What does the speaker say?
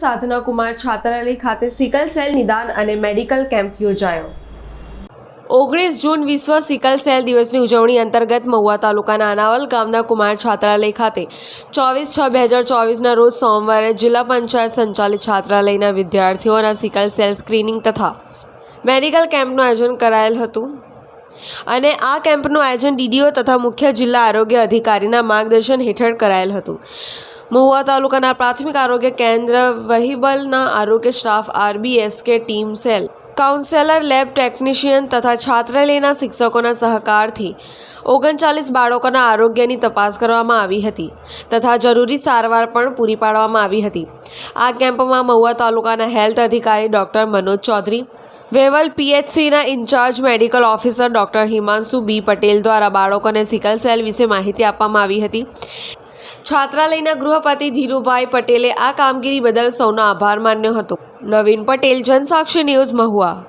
સાધના કુમાર છાત્રાલય ખાતે sickle cell નિદાન અને મેડિકલ કેમ્પ યોજાયો. ઓગણીસ જૂન વિશ્વ સિકલ સેલ દિવસની ઉજવણી અંતર્ગત મહુવા તાલુકાના અનાવલ ગામના કુમાર છાત્રાલય ખાતે ચોવીસ છ બે હજાર ચોવીસના રોજ સોમવારે જિલ્લા પંચાયત સંચાલિત છાત્રાલયના વિદ્યાર્થીઓના સિકલ સેલ સ્ક્રીનિંગ તથા મેડિકલ કેમ્પનું આયોજન કરાયેલ હતું. અને આ કેમ્પનું આયોજન ડીડીઓ તથા મુખ્ય જિલ્લા આરોગ્ય અધિકારીના માર્ગદર્શન હેઠળ કરાયેલ હતું. મહુવા તાલુકાના પ્રાથમિક આરોગ્ય કેન્દ્ર વહીબલના આરોગ્ય staff RBSK team cell, counsellor, lab technician તથા છાત્રાલયના શિક્ષકોના સહકારથી ઓગણચાલીસ બાળકોના આરોગ્યની તપાસ કરવામાં આવી હતી તથા જરૂરી સારવાર પણ પૂરી પાડવામાં આવી હતી. આ કેમ્પમાં મહુવા તાલુકાના હેલ્થ અધિકારી doctor Manoj Chaudhary, Vaval પીએચસીના in charge medical officer doctor Himanshu B Patel દ્વારા બાળકોને સિકલ સેલ વિશે માહિતી આપવામાં આવી હતી. છાત્રાલયના ગૃહપતિ ધીરુભાઈ પટેલે આ કામગીરી બદલ સૌનો આભાર માન્યો હતો. નવીન પટેલ, જનસાક્ષી ન્યૂઝ મહુવા.